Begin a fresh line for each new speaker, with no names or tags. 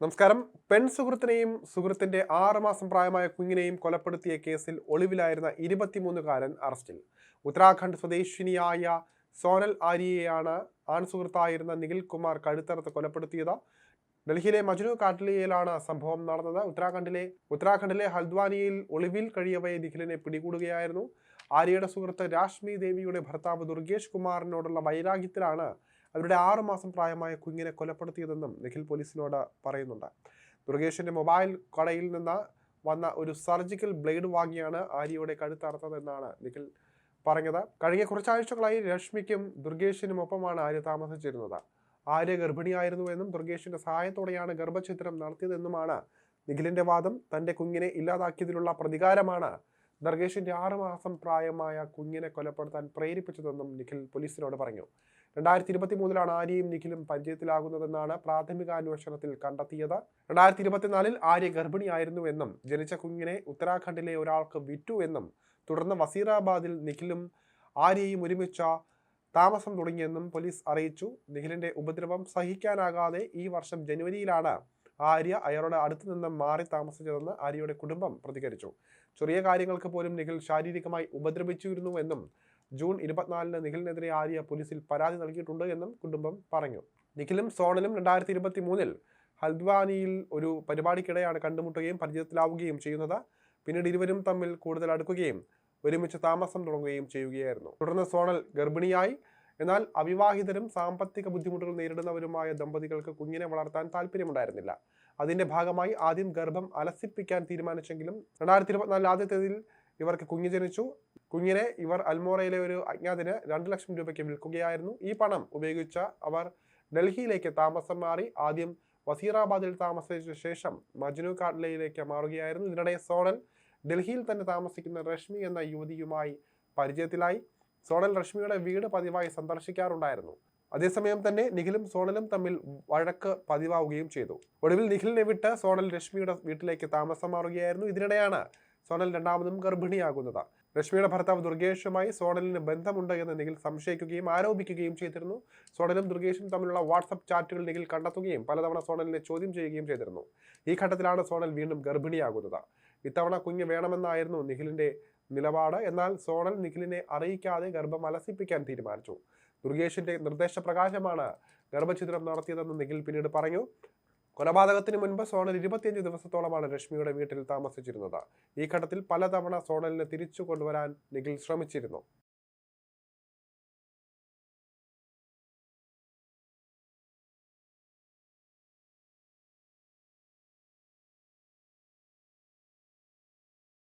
നമസ്കാരം. പെൺ സുഹൃത്തിനെയും സുഹൃത്തിന്റെ ആറുമാസം പ്രായമായ കുഞ്ഞിനെയും കൊലപ്പെടുത്തിയ കേസിൽ ഒളിവിലായിരുന്ന ഇരുപത്തിമൂന്നുകാരൻ അറസ്റ്റിൽ. ഉത്തരാഖണ്ഡ് സ്വദേശിനിയായ സോനൽ ആര്യയെയാണ് ആൺ സുഹൃത്തായിരുന്ന നിഖിൽ കുമാർ കഴുത്തറത്ത് കൊലപ്പെടുത്തിയത്. ഡൽഹിയിലെ മജ്നു കാട്ലിയയിലാണ് സംഭവം നടന്നത്. ഉത്തരാഖണ്ഡിലെ ഉത്തരാഖണ്ഡിലെ ഹൽദ്വാനിയിൽ ഒളിവിൽ കഴിയവയെ നിഖിലിനെ പിടികൂടുകയായിരുന്നു. ആര്യയുടെ സുഹൃത്ത് രാഷ്മി ദേവിയുടെ ഭർത്താവ് ദുർഗേഷ് കുമാറിനോടുള്ള വൈരാഗ്യത്തിലാണ് അവരുടെ ആറുമാസം പ്രായമായ കുഞ്ഞിനെ കൊലപ്പെടുത്തിയതെന്നും നിഖിൽ പോലീസിനോട് പറയുന്നുണ്ട്. ദുർഗേഷിന്റെ മൊബൈൽ കടയിൽ നിന്ന് വന്ന ഒരു സർജിക്കൽ ബ്ലേഡ് വാങ്ങിയാണ് ആര്യയുടെ കഴുത്തറുത്തതെന്നാണ് നിഖിൽ പറഞ്ഞത്. കഴിഞ്ഞ കുറച്ചാഴ്ചകളായി രശ്മിക്കും ദുർഗേഷിനും ഒപ്പമാണ് ആര്യ താമസിച്ചിരുന്നത്. ആര്യ ഗർഭിണിയായിരുന്നുവെന്നും ദുർഗേഷിന്റെ സഹായത്തോടെയാണ് ഗർഭഛിദ്രം നടത്തിയതെന്നുമാണ് നിഖിലിന്റെ വാദം. തന്റെ കുഞ്ഞിനെ ഇല്ലാതാക്കിയതിലുള്ള പ്രതികാരമാണ് ദർഗേഷിന്റെ ആറു മാസം പ്രായമായ കുഞ്ഞിനെ കൊലപ്പെടുത്താൻ പ്രേരിപ്പിച്ചതെന്നും നിഖിൽ പോലീസിനോട് പറഞ്ഞു. രണ്ടായിരത്തി ഇരുപത്തി മൂന്നിലാണ് ആര്യയും നിഖിലും പരിചയത്തിലാകുന്നതെന്നാണ് പ്രാഥമിക അന്വേഷണത്തിൽ കണ്ടെത്തിയത്. രണ്ടായിരത്തി ഇരുപത്തിനാലിൽ ആര്യ ഗർഭിണിയായിരുന്നുവെന്നും ജനിച്ച കുഞ്ഞിനെ ഉത്തരാഖണ്ഡിലെ ഒരാൾക്ക് വിറ്റു എന്നും തുടർന്ന് വസീറാബാദിൽ നിഖിലും ആര്യയും ഒരുമിച്ച താമസം തുടങ്ങിയെന്നും പോലീസ് അറിയിച്ചു. നിഖിലിന്റെ ഉപദ്രവം സഹിക്കാനാകാതെ ഈ വർഷം ജനുവരിയിലാണ് ആര്യ അയാളുടെ അടുത്തു നിന്നും മാറി താമസിച്ചതെന്ന് ആര്യയുടെ കുടുംബം പ്രതികരിച്ചു. ചെറിയ കാര്യങ്ങൾക്ക് പോലും നിഖിൽ ശാരീരികമായി ഉപദ്രവിച്ചിരുന്നുവെന്നും ജൂൺ ഇരുപത്തിനാലിന് നിഖിലിനെതിരെ ആര്യ പോലീസിൽ പരാതി നൽകിയിട്ടുണ്ട് എന്നും കുടുംബം പറഞ്ഞു. നിഖിലും സോണലും രണ്ടായിരത്തി ഇരുപത്തി മൂന്നിൽ ഹൽദ്വാനിയിൽ ഒരു പരിപാടിക്കിടെയാണ് കണ്ടുമുട്ടുകയും പരിചയത്തിലാവുകയും ചെയ്യുന്നത്. പിന്നീട് ഇരുവരും തമ്മിൽ കൂടുതൽ അടുക്കുകയും ഒരുമിച്ച് താമസം തുടങ്ങുകയും ചെയ്യുകയായിരുന്നു. തുടർന്ന് സോണൽ ഗർഭിണിയായി എന്നാൽ അവിവാഹിതരും സാമ്പത്തിക ബുദ്ധിമുട്ടുകൾ നേരിടുന്നവരുമായ ദമ്പതികൾക്ക് കുഞ്ഞിനെ വളർത്താൻ താല്പര്യമുണ്ടായിരുന്നില്ല അതിന്റെ ഭാഗമായി ആദ്യം ഗർഭം അലസിപ്പിക്കാൻ തീരുമാനിച്ചെങ്കിലും രണ്ടായിരത്തി ഇരുപത്തിനാലിൽ ആദ്യത്തേതിൽ ഇവർക്ക് കുഞ്ഞ് ജനിച്ചു. കുഞ്ഞിനെ ഇവർ അൽമോറയിലെ ഒരു അജ്ഞാതിന് രണ്ട് ലക്ഷം രൂപയ്ക്ക് വിൽക്കുകയായിരുന്നു. ഈ പണം ഉപയോഗിച്ച അവർ ഡൽഹിയിലേക്ക് താമസം മാറി ആദ്യം വസീറാബാദിൽ താമസിച്ച ശേഷം മജ്നു കാട്ലയിലേക്ക് മാറുകയായിരുന്നു. ഇതിനിടെ സോണൽ ഡൽഹിയിൽ തന്നെ താമസിക്കുന്ന രശ്മി എന്ന യുവതിയുമായി പരിചയത്തിലായി. സോണൽ രശ്മിയുടെ വീട് പതിവായി സന്ദർശിക്കാറുണ്ടായിരുന്നു. അതേസമയം തന്നെ നിഖിലും സോണലും തമ്മിൽ വഴക്ക് പതിവാവുകയും ചെയ്തു. ഒടുവിൽ നിഖിലിനെ വിട്ട് സോണൽ രശ്മിയുടെ വീട്ടിലേക്ക് താമസം മാറുകയായിരുന്നു. ഇതിനിടെയാണ് സോണൽ രണ്ടാമതും ഗർഭിണിയാകുന്നത്. രശ്മിയുടെ ഭർത്താവ് ദുർഗേഷുമായി സോണലിന് ബന്ധമുണ്ട് എന്ന് നിഖിൽ സംശയിക്കുകയും ആരോപിക്കുകയും ചെയ്തിരുന്നു. സോണലും ദുർഗേഷും തമ്മിലുള്ള വാട്സപ്പ് ചാറ്റുകൾ നിഖിൽ കണ്ടെത്തുകയും പലതവണ സോണലിനെ ചോദ്യം ചെയ്യുകയും ചെയ്തിരുന്നു. ഈ ഘട്ടത്തിലാണ് സോണൽ വീണ്ടും ഗർഭിണിയാകുന്നത്. ഇത്തവണ കുഞ്ഞ് വേണമെന്നായിരുന്നു നിഖിലിന്റെ നിലപാട്. എന്നാൽ സോണൽ നിഖിലിനെ അറിയിക്കാതെ ഗർഭം അലസിപ്പിക്കാൻ തീരുമാനിച്ചു. ദുർഗേഷിന്റെ നിർദ്ദേശപ്രകാശമാണ് ഗർഭഛിദ്രം നടത്തിയതെന്ന് നിഖിൽ പിന്നീട് പറഞ്ഞു. കൊലപാതകത്തിന് മുൻപ് സോണൽ ഇരുപത്തിയഞ്ച് ദിവസത്തോളമാണ് രശ്മിയുടെ വീട്ടിൽ താമസിച്ചിരുന്നത്. ഈ ഘട്ടത്തിൽ പലതവണ സോണലിനെ തിരിച്ചു കൊണ്ടുവരാൻ നിഖിൽ ശ്രമിച്ചിരുന്നു.